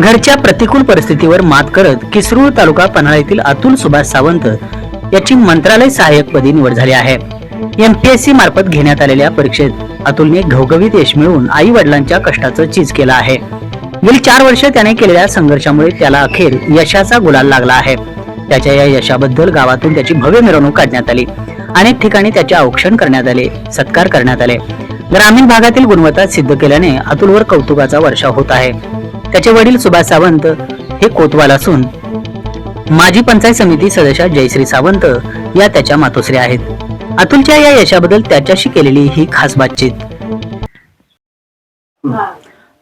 घरच्या प्रतिकूल परिस्थितीवर मात करत किसरूळ तालुका पन्हाळा येथील अतुल सुभाष सावंत याची मंत्रालय सहाय्यकपदी निवड झाली आहे. एमपीएससी मार्फत घेण्यात आलेल्या परीक्षेत अतुलने घवघवीत यश मिळवून आई वडिलांच्या कष्टाचं चीज केलं आहे. गेली चार वर्ष त्याने केलेल्या संघर्षामुळे त्याला अखेर यशाचा गुलाल लागला आहे. त्याच्या या यशाबद्दल गावातून त्याची भव्य मिरवणूक काढण्यात आली. अनेक ठिकाणी त्याचे औक्षण करण्यात आले सत्कार करण्यात आले. ग्रामीण भागातील गुणवत्ता सिद्ध केल्याने अतुलवर कौतुकाचा वर्षा होत आहे. त्याचे वडील सुभाष सावंत हे कोतवाल असून माजी पंचायत समिती सदस्य जयश्री सावंत या त्याच्या मातोश्री आहेत. अतुलच्या या यशाबद्दल त्याच्याशी केलेली ही खास बातचीत.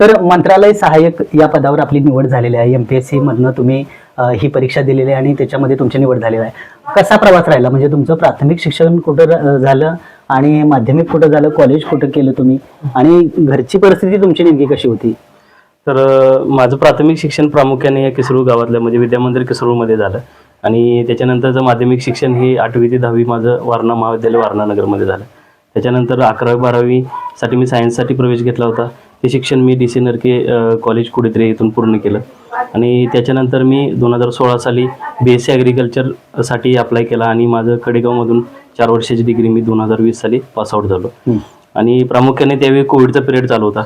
तर मंत्रालय सहाय्यक या पदावर आपली निवड झालेली आहे. एमपीएससी मधनं तुम्ही ही परीक्षा दिलेली आहे आणि त्याच्यामध्ये तुमची निवड झालेली आहे. कसा प्रवास राहिला? म्हणजे तुमचं प्राथमिक शिक्षण कुठं झालं आणि माध्यमिक कुठं झालं? कॉलेज कुठं केलं तुम्ही? आणि घरची परिस्थिती तुमची नेमकी कशी होती? तर माझं प्राथमिक शिक्षण प्रामुख्याने या किसरूळ गावातलं म्हणजे विद्यामंदिर किसरूळमध्ये झालं. आणि त्याच्यानंतरचं माध्यमिक शिक्षण हे आठवी ते दहावी माझं वारणा महाविद्यालय वारणानगरमध्ये झालं. त्याच्यानंतर अकरावी बारावीसाठी मी सायन्ससाठी प्रवेश घेतला होता. ते शिक्षण मी D C Narke college Kudetre इथून पूर्ण केलं. आणि त्याच्यानंतर मी दोन हजार सोळा साली बी एस सी ॲग्रिकल्चरसाठी अप्लाय केला आणि माझं कडेगावमधून चार वर्षाची डिग्री मी दोन हजार वीस साली पासआउट झालो. आणि प्रामुख्याने त्यावेळी कोविडचा पिरियड चालू होता.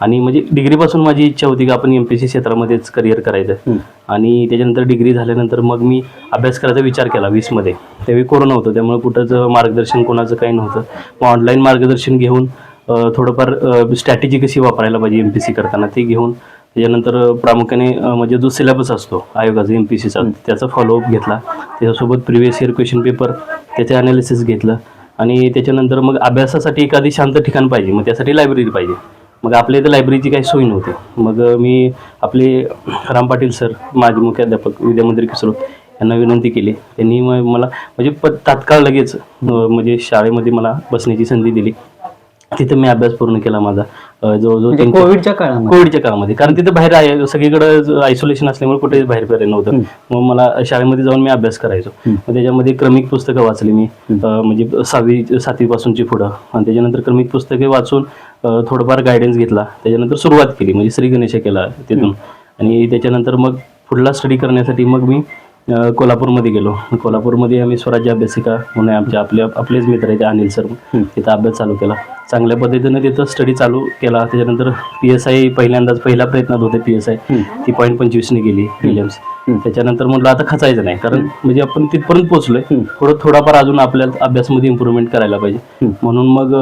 आणि म्हणजे डिग्रीपासून माझी इच्छा होती की आपण एम पी सी क्षेत्रामध्येच करिअर करायचं. आणि त्याच्यानंतर डिग्री झाल्यानंतर मग मी अभ्यास करायचा विचार केला वीसमध्ये त्यावेळी कोरोना होतं त्यामुळे कुठंच मार्गदर्शन कोणाचं काही नव्हतं. मग ऑनलाईन मार्गदर्शन घेऊन थोडंफार स्ट्रॅटेजी कशी वापरायला पाहिजे एम पी सी करताना ते घेऊन त्याच्यानंतर प्रामुख्याने म्हणजे जो सिलेबस असतो आयोगाचा एम पी सीचा त्याचा फॉलोअप घेतला. त्याच्यासोबत प्रिव्हियस इयर क्वेश्चन पेपर त्याचं ॲनालिसिस घेतलं. आणि त्याच्यानंतर मग अभ्यासासाठी एखादी शांत ठिकाण पाहिजे मग त्यासाठी लायब्ररी पाहिजे. मग आपल्या इथं लायब्ररीची काही सोय नव्हती. मग मी आपले राम पाटील सर माजी मुख्याध्यापक विद्यामंत्री किसरोत यांना विनंती केली. त्यांनी मग मला म्हणजे प तात्काळ लगेच म्हणजे शाळेमध्ये मला बसण्याची संधी दिली. तिथं मी अभ्यास पूर्ण केला माझा. जवळजवळ म्हणजे कोविडच्या काळामध्ये? कोविडच्या काळामध्ये. कारण तिथं बाहेर आहे सगळीकडे आयसोलेशन असल्यामुळे कुठेच बाहेर फिरायला नव्हतं. मग मला शाळेमध्ये जाऊन मी अभ्यास करायचो. मग त्याच्यामध्ये क्रमिक पुस्तकं वाचली मी. अं, म्हणजे सहावी सातवीपासूनची पुढं. आणि त्याच्यानंतर क्रमिक पुस्तके वाचून अं, थोडंफार गायडन्स घेतला. त्याच्यानंतर सुरुवात केली. म्हणजे श्री गणेश केला तिथून. आणि त्याच्यानंतर मग पुढला स्टडी करण्यासाठी मग मी कोल्हापूरमध्ये गेलो. कोल्हापूरमध्ये आम्ही स्वराज्य अभ्यासिका म्हणून आमच्या आपल्या आपलेच मित्र आहेत अनिल सर. तिथं अभ्यास चालू केला. चांगल्या पद्धतीनं तिथं स्टडी चालू केला. त्याच्यानंतर पी एस आय पहिल्यांदाच पहिल्या प्रयत्नात होते पी एस आय ती पॉईंट पंचवीसने गेली विलियम्स त्याच्यानंतर म्हटलं आता खचायचं नाही कारण म्हणजे आपण तिथपर्यंत पोहोचलोय. थोडं थोडाफार अजून आपल्या अभ्यासामध्ये इम्प्रूव्हमेंट करायला पाहिजे. म्हणून मग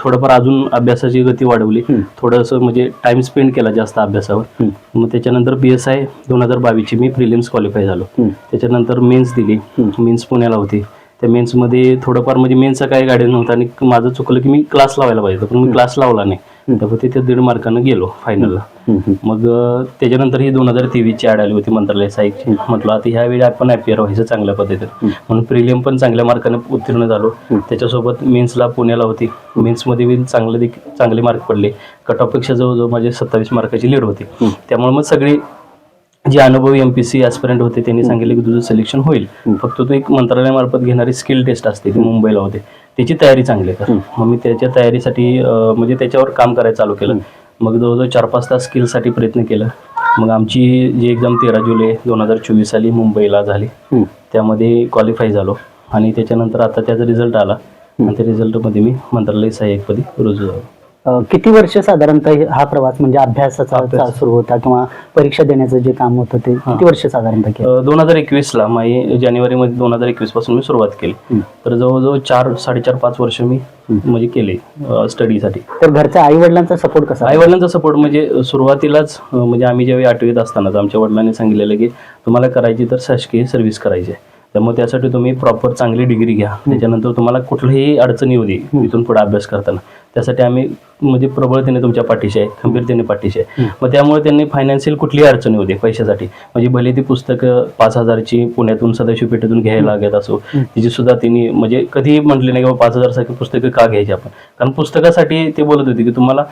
थोडंफार अजून अभ्यासाची गती वाढवली. थोडंसं म्हणजे टाइम स्पेंड केला जास्त अभ्यासावर. मग त्याच्यानंतर पी एस आय दोन हजार बावीसची मी प्रिलिम्स क्वालिफाय झालो. त्याच्यानंतर मेन्स दिली. मेन्स पुण्याला होती. त्या मेन्समध्ये थोडंफार म्हणजे मेन्सचा काही गाडी नव्हता आणि माझं चुकलं की मी क्लास लावायला पाहिजे पण मी क्लास लावला नाही. त्यामुळे तिथे दीड मार्कानं गेलो फायनलला मग त्याच्यानंतर ही दोन हजार तेवीसची ॲड आली होती मंत्रालय साहिबची म्हटलं आता ह्यावेळी आपण अपियर व्हायचं चांगल्या पद्धतीने. म्हणून प्रिलियम पण चांगल्या मार्काने उत्तीर्ण झालो. त्याच्यासोबत मेन्सला पुण्याला होती. मेन्समध्ये बी चांगले देखील चांगले मार्क पडले. कट ऑफपेक्षा जवळजवळ माझे सत्तावीस मार्काची लीड होती. त्यामुळे मग सगळी जे अनुभवी एम पी सी ॲस्पिरंट होते त्यांनी सांगितले की तुझं सिलेक्शन होईल. फक्त तू एक मंत्रालयामार्फत घेणारी स्किल टेस्ट असते ती मुंबईला होते. त्याची तयारी चांगली कर मग मी त्याच्या तयारीसाठी म्हणजे त्याच्यावर काम करायला चालू केलं. मग जवळजवळ चार पाच तास स्किलसाठी प्रयत्न केला. मग आमची जी एक्झाम तेरा जुलै दोन हजार चोवीस साली मुंबईला झाली. त्यामध्ये क्वालिफाय झालो. आणि त्याच्यानंतर आता त्याचा रिझल्ट आला. आणि त्या रिझल्टमध्ये मी मंत्रालय सहाय्यकपदी रुजू झालो. किती वर्ष साधारणतः हे- प्रवास म्हणजे अभ्यासाचा सुरू होता किंवा परीक्षा देण्याचं जे काम होतं ते किती वर्ष साधारणतः केलं? दोन हजार एकवीसला माई जानेवारीमध्ये दोन हजार एकवीसपासून मी सुरुवात केली. तर जवळजवळ चार साडेचार पाच वर्ष मी म्हणजे केले स्टडीसाठी तर घरच्या आई वडिलांचा सपोर्ट कसा आई वडिलांचा सपोर्ट म्हणजे सुरुवातीलाच म्हणजे आम्ही ज्यावेळी आठवीत असतानाच आमच्या वडिलांनी सांगितलेलं की तुम्हाला करायची तर शासकीय सर्व्हिस करायची आहे. त्यामुळे त्यासाठी तुम्ही प्रॉपर चांगली डिग्री घ्या. त्याच्यानंतर तुम्हाला कुठलीही अडचण दे इथून पुढे अभ्यास करताना. त्यासाठी आम्ही म्हणजे प्रबळतेने तुमच्या पाठीशी आहे खंबीरतेने पाठीशी आहे. मग त्यामुळे त्यांनी फायनान्शियल कुठलीही अडचण दे पैशासाठी. म्हणजे भले ती पुस्तकं पाच हजारची पुण्यातून सदाशिव पेठेतून घ्यायला लागत असो तिची सुद्धा त्यांनी म्हणजे कधीही म्हटले नाही की बाबा पाच हजारसारखी पुस्तकं का घ्यायची आपण? कारण पुस्तकासाठी ते बोलत होते की तुम्हाला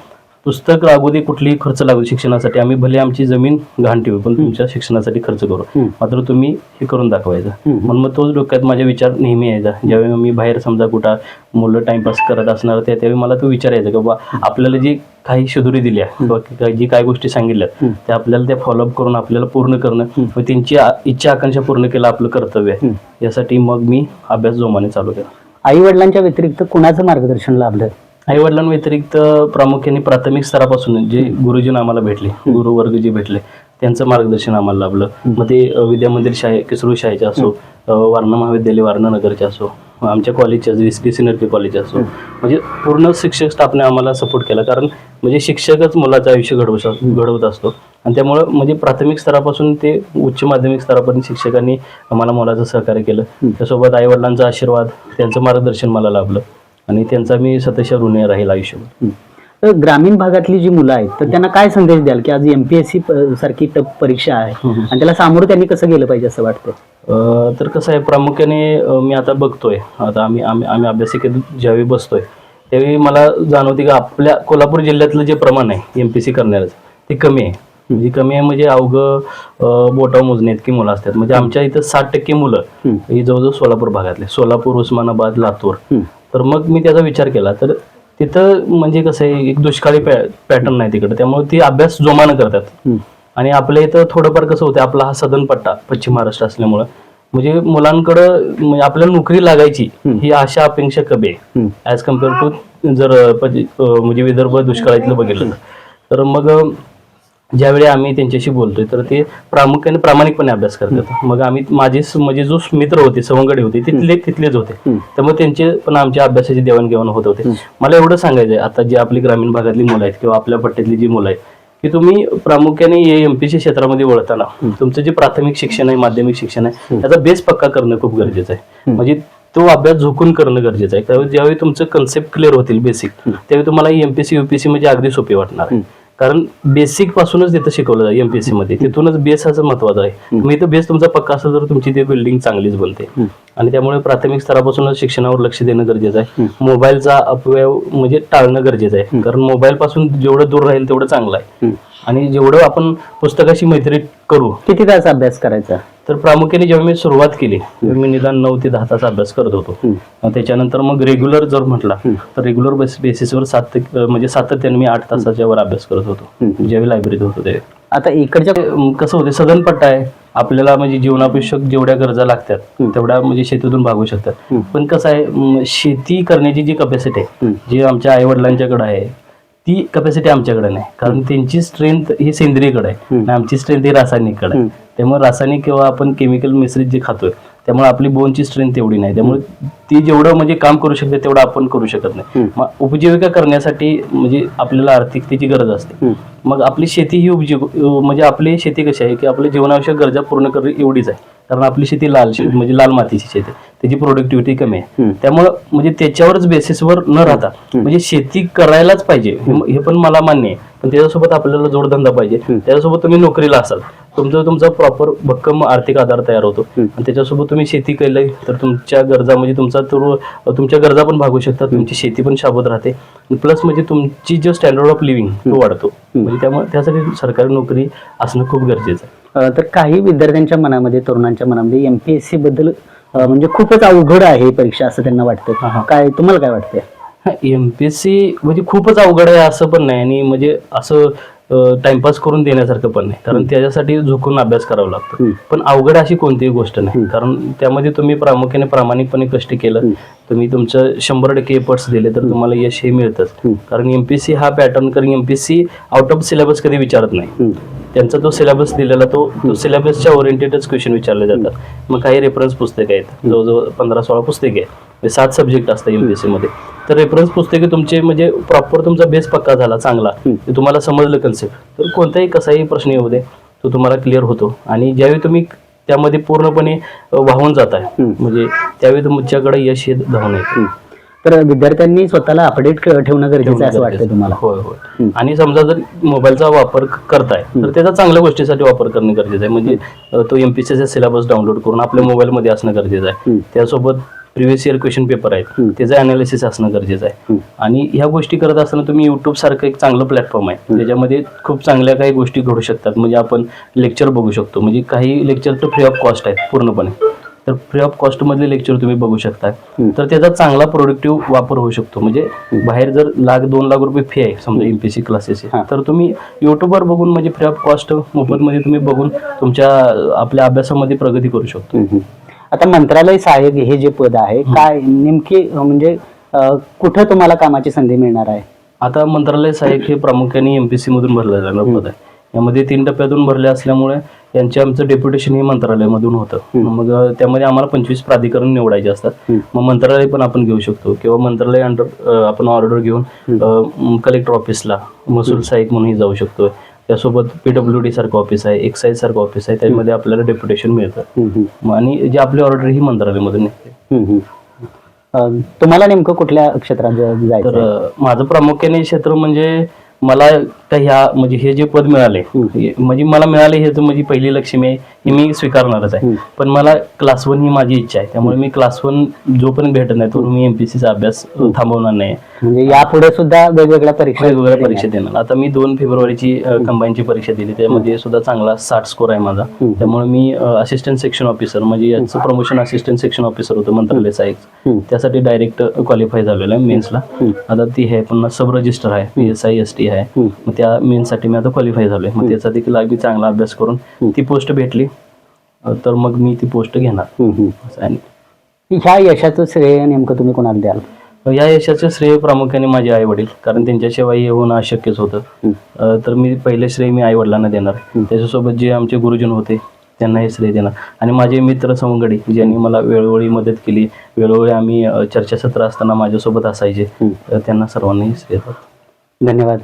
पुस्तक लागू दे कुठलीही खर्च लागू शिक्षणासाठी. आम्ही भले आमची जमीन घाण ठेवू पण तुमच्या शिक्षणासाठी खर्च करू. मात्र तुम्ही हे करून दाखवायचं. म्हणून मग तोच डोक्यात माझ्या विचार नेहमी यायचा. ज्यावेळी मी बाहेर समजा कुठं मुलं टाइमपास करत असणार त्या त्यावेळी मला तो विचार यायचा की बाबा आपल्याला जी काही शिदुरी दिल्या किंवा जी काही गोष्टी सांगितल्यात हम्म. त्या आपल्याला त्या फॉलोअप करून आपल्याला पूर्ण करणं व त्यांची इच्छा आकांक्षा पूर्ण केलं आपलं कर्तव्य आहे. यासाठी मग मी अभ्यास जोमाने चालू केला. आई वडिलांच्या व्यतिरिक्त कुणाचं मार्गदर्शन लाभलं? आई वडिलांव्यतिरिक्त प्रामुख्याने प्राथमिक स्तरापासून जे गुरुजीन आम्हाला भेटले गुरुवर्ग जे भेटले त्यांचं मार्गदर्शन आम्हाला लाभलं. मग ते विद्या मंदिर शाळे किसरू शाळेचे असो वारणा महाविद्यालय वारणा नगरचे असो आमच्या कॉलेजचे एस पी सिनियर कॉलेज असो. म्हणजे पूर्ण शिक्षक स्टाफने आम्हाला सपोर्ट केला. कारण म्हणजे शिक्षकच मुलाचं आयुष्य घडवू घडवत असतो. आणि त्यामुळं म्हणजे प्राथमिक स्तरापासून ते उच्च माध्यमिक स्तरापर्यंत शिक्षकांनी आम्हाला मुलाचं सहकार्य केलं. त्यासोबत आई वडिलांचा आशीर्वाद त्यांचं मार्गदर्शन मला लाभलं. आणि त्यांचा मी सतशा ऋणी राहील आयुष्यभर. तर ग्रामीण भागातली जी मुलं आहेत तर त्यांना काय संदेश द्याल की आज एमपीएससी सारखी टप परीक्षा आहे. आणि त्याला सामोरं त्यांनी कसं गेलं पाहिजे असं वाटतं तर कसं आहे प्रामुख्याने मी आता बघतोय. आता आम्ही आम्ही आम्ही अभ्यासिकेत ज्यावेळी बसतोय त्यावेळी मला जाणवते की आपल्या कोल्हापूर जिल्ह्यातलं जे प्रमाण आहे एम पी सी करणाऱ्याचं ते कमी आहे. म्हणजे कमी आहे म्हणजे अवघं बोटावर मोजणे इतकी मुलं असतात. म्हणजे आमच्या इथं साठ टक्के मुलं. ही. जवळजवळ सोलापूर भागातले. सोलापूर उस्मानाबाद लातूर. तर मग मी त्याचा विचार केला. तर तिथं म्हणजे कसं आहे एक दुष्काळी पॅ पॅटर्न आहे तिकडं. त्यामुळे ती अभ्यास जोमानं करतात. आणि आपल्या इथं थोडंफार कसं होतं आपला हा सदन पट्टा पश्चिम महाराष्ट्र असल्यामुळं. म्हणजे मुलांकडं म्हणजे आपल्याला नोकरी लागायची. ही आशा अपेक्षा कमी आहे. ॲज कंपेअर टू जर म्हणजे विदर्भ दुष्काळातलं बघितलं. तर मग ज्यावेळी आम्ही त्यांच्याशी बोलतोय तर ते प्रामुख्याने प्रामाणिकपणे अभ्यास करतात. मग आम्ही माझे म्हणजे जो मित्र होते सवंगडे होते तिथले तिथलेच होते. त्यामुळे त्यांचे पण आमच्या अभ्यासाची देवाणघेवाण होत होते. मला एवढं सांगायचं आहे आता जी आपली ग्रामीण भागातली मुलं आहेत किंवा आपल्या पट्ट्यातली जी मुलं आहेत की तुम्ही प्रामुख्याने एमपीसी क्षेत्रामध्ये वळताना तुमचं जे प्राथमिक शिक्षण आहे माध्यमिक शिक्षण आहे त्याचा बेस पक्का करणं खूप गरजेचं आहे. म्हणजे तो अभ्यास झोकून करणं गरजेचं आहे. त्यावेळी ज्यावेळी तुमचं कन्सेप्ट क्लिअर होतील बेसिक त्यावेळी तुम्हाला एमपीसी युपीसी म्हणजे अगदी सोपी वाटणार आहे. कारण बेसिक पासूनच तिथं शिकवलं जाईल एमपीएससी मध्ये. तिथूनच बेस हाच महत्त्वाचा आहे. मग इथं बेस तुमचा पक्का असेल तर तुमची ती बिल्डिंग चांगलीच बनते. आणि त्यामुळे प्राथमिक स्तरापासूनच शिक्षणावर लक्ष देणं गरजेचं आहे. मोबाईलचा अपव्यय म्हणजे टाळणं गरजेचं आहे. कारण मोबाईल पासून जेवढं दूर राहील तेवढं चांगलं आहे. आणि जेवढं आपण पुस्तकाशी मैत्री करू. किती तास अभ्यास करायचा? तर प्रामुख्याने जेव्हा मी सुरुवात केली तेव्हा मी निदान नऊ ते दहा तास अभ्यास करत होतो. त्याच्यानंतर मग रेग्युलर जर म्हटला तर रेग्युलर बेस बेसिसवर सात ते- म्हणजे सातत्याने मी आठ तासाच्या वर अभ्यास करत होतो. ज्यावेळी लायब्ररीत होतो त्यावेळी. आता इकडच्या कसं होते सदन पट्टा आहे. आपल्याला म्हणजे जीवनावश्यक जेवढ्या गरजा लागतात तेवढ्या म्हणजे शेतीतून भागू शकतात. पण कसं आहे शेती करण्याची जी कपॅसिटी आहे जी आमच्या आई वडिलांच्याकडे आहे ती कपॅसिटी आमच्याकडे नाही. कारण त्यांची स्ट्रेंथ ही सेंद्रियकडे आहे. आणि आमची स्ट्रेंथ ही रासायनिककडे आहे. त्यामुळे रासायनिक किंवा आपण केमिकल मिश्रित जे खातोय त्यामुळे आपली बोनची स्ट्रेंथ तेवढी नाही. त्यामुळे ती जेवढं म्हणजे काम करू शकते तेवढं आपण करू शकत नाही. मग उपजीविका करण्यासाठी म्हणजे आपल्याला आर्थिकतेची गरज असते. मग आपली शेती ही उपजीव म्हणजे आपली शेती कशी आहे की आपल्या जीवनावश्यक गरजा पूर्ण करणं एवढीच आहे. कारण आपली शेती लाल म्हणजे लाल मातीची शेती. त्याची प्रोडक्टिव्हिटी कमी आहे. त्यामुळं म्हणजे त्याच्यावरच बेसिसवर न राहता म्हणजे शेती करायलाच पाहिजे. हे हे पण मला मान्य आहे. पण त्याच्यासोबत आपल्याला जोडधंदा पाहिजे. त्याच्यासोबत तुम्ही नोकरीला असाल. तुमचं तुमचा प्रॉपर भक्कम आर्थिक आधार तयार होतो. आणि त्याच्यासोबत तुम्ही शेती केली तर तुमच्या गरजा म्हणजे तुमचा तर तुमच्या गरजा पण भागू शकतात तुमची शेती पण शाबत राहते. प्लस म्हणजे तुमची जो स्टँडर्ड ऑफ लिव्हिंग तो वाढतो. म्हणजे त्यामुळे त्यासाठी सरकारी नोकरी असणं खूप गरजेचं आहे. तर काही विद्यार्थ्यांच्या मनामध्ये तरुणांच्या मनामध्ये एमपीएससी बद्दल अ, म्हणजे खूपच अवघड आहे परीक्षा असं त्यांना वाटतं. काय तुम्हाला काय वाटतंय? एमपीएससी म्हणजे खूपच अवघड आहे असं पण नाही. आणि म्हणजे असं टाइमपास करून देण्यासारखं पण नाही. कारण त्याच्यासाठी झुकून अभ्यास करावा लागतो. पण अवघड अशी कोणतीही गोष्ट नाही. कारण त्यामध्ये तुम्ही प्रामुख्याने प्रामाणिकपणे कष्ट केलं. तुम्ही तुमचं शंभर टक्के एफर्ट्स दिले तर तुम्हाला यश हे मिळतंच. कारण एमपीएससी हा पॅटर्न कारण एमपीएससी आउट ऑफ सिलेबस कधी विचारत नाही. त्यांचा तो सिलेबस दिलेला तो तो सिलेबसच्या ओरिएंटेडच क्वेश्चन विचारले जातात. मग काही रेफरन्स पुस्तकं आहेत. जवळजवळ पंधरा सोळा पुस्तके आहेत. सात सब्जेक्ट असतात एमपीएससी मध्ये. तर रेफरन्स पुस्तके तुमचे म्हणजे प्रॉपर तुमचा बेस पक्का झाला चांगला. तुम्हाला समजलं कन्सेप्ट तर कोणताही कसाही प्रश्न येऊ दे तो तुम्हाला क्लिअर होतो. आणि ज्यावेळी तुम्ही त्यामध्ये पूर्णपणे वाहून जाताय म्हणजे त्यावेळी तुमच्याकडे यश हे धावून येतं. तर विद्यार्थ्यांनी स्वतःला अपडेट ठेवणं गरजेचं आहे असं वाटतं तुम्हाला. होय होय. आणि समजा जर मोबाईलचा वापर करताय तर त्याचा चांगल्या गोष्टीसाठी वापर करणं गरजेचं आहे. म्हणजे तो एमपीसीचा सिलेबस डाउनलोड करून आपल्या मोबाईलमध्ये असणं गरजेचं आहे. त्यासोबत प्रिव्हियस इयर क्वेश्चन पेपर आहेत. त्याचं अनालिसिस असणं गरजेचं आहे. आणि ह्या गोष्टी करत असताना तुम्ही युट्यूब सारखं एक चांगलं प्लॅटफॉर्म आहे. त्याच्यामध्ये खूप चांगल्या काही गोष्टी घडू शकतात. म्हणजे आपण लेक्चर बघू शकतो. म्हणजे काही लेक्चर तर फ्री ऑफ कॉस्ट आहेत पूर्णपणे. तर फ्री ऑफ कॉस्ट मधले लेक्चर तुम्ही बघू शकता. तर त्याचा चांगला प्रोडक्टिव्ह वापर होऊ शकतो. म्हणजे बाहेर जर लाख दोन लाख रुपये फी आहे समजा एमपीसी क्लासेस हा. तर तुम्ही युट्यूबवर बघून म्हणजे फ्री ऑफ कॉस्ट मोफतमध्ये तुम्ही बघून तुमच्या आपल्या अभ्यासामध्ये प्रगती करू शकतो. आता मंत्रालय सहाय्यक हे जे पद आहे काय नेमकी म्हणजे कुठं तुम्हाला कामाची संधी मिळणार आहे? आता मंत्रालय सहाय्यक हे प्रामुख्याने एमपीसी मधून भरलं जाणारं पद आहे. यामध्ये तीन टप्प्यातून भरले असल्यामुळे यांचे आमचं डेप्युटेशन हे मंत्रालयामधून होतं. मग त्यामध्ये आम्हाला पंचवीस प्राधिकरण निवडायचे असतात. मग मंत्रालय पण आपण घेऊ शकतो किंवा मंत्रालय अंडर आपण ऑर्डर घेऊन कलेक्टर ऑफिसला महसूल सहाय्यक म्हणूनही जाऊ शकतो त्यासोबत पीडब्ल्यू डी सारखं ऑफिस आहे एक्साईज सारखं ऑफिस आहे त्यामध्ये आपल्याला डेप्युटेशन मिळतं. आणि जे आपली ऑर्डर ही मंत्रालयामधून निघते. तुम्हाला नेमकं कुठल्या क्षेत्रात जायचं माझं प्रामुख्याने क्षेत्र म्हणजे मला तर ह्या म्हणजे हे जे पद मिळाले म्हणजे मला मिळाले हे माझी पहिली लक्ष्मी आहे हे मी स्वीकारणारच आहे. पण मला क्लास वन ही माझी इच्छा आहे. त्यामुळे मी क्लास वन जोपर्यंत भेटत नाही तो मी एमपीसीचा अभ्यास थांबवणार नाही. म्हणजे यापुढे सुद्धा वेगवेगळ्या परीक्षा वेगवेगळ्या परीक्षा देणार. आता मी दोन फेब्रुवारीची कंबाईनची परीक्षा दिली. त्यामध्ये सुद्धा चांगला साठ स्कोर आहे माझा. त्यामुळे मी असिस्टंट सेक्शन ऑफिसर म्हणजे याचं प्रमोशन असिस्टंट सेक्शन ऑफिसर होतं मंत्रालयाचा एक. त्यासाठी डायरेक्ट क्वालिफाय झालेलं आहे मेन्सला आता ती आहे पुन्हा सब रजिस्टर आहे P S I S T I. त्या मेन्ससाठी मी आता क्वालिफाय झालोय. मग त्याचा देखील अगदी चांगला अभ्यास करून ती पोस्ट भेटली. तर मग मी ती पोस्ट घेणार. आहे. ह्या यशाचं श्रेय नेमकं तुम्ही कोणाला द्याल? या यशाचे श्रेय प्रामुख्याने माझे आई वडील कारण त्यांच्याशिवाय हे होणं अशक्यच होतं. तर मी पहिले श्रेय मी आई वडिलांना देणार त्याच्यासोबत जे आमचे गुरुजन होते त्यांना हे श्रेय देणार. आणि माझे मित्र सवंगडी ज्यांनी मला वेळोवेळी मदत केली वेळोवेळी आम्ही चर्चासत्र असताना माझ्यासोबत असायचे त्यांना सर्वांनाही श्रेय धन्यवाद.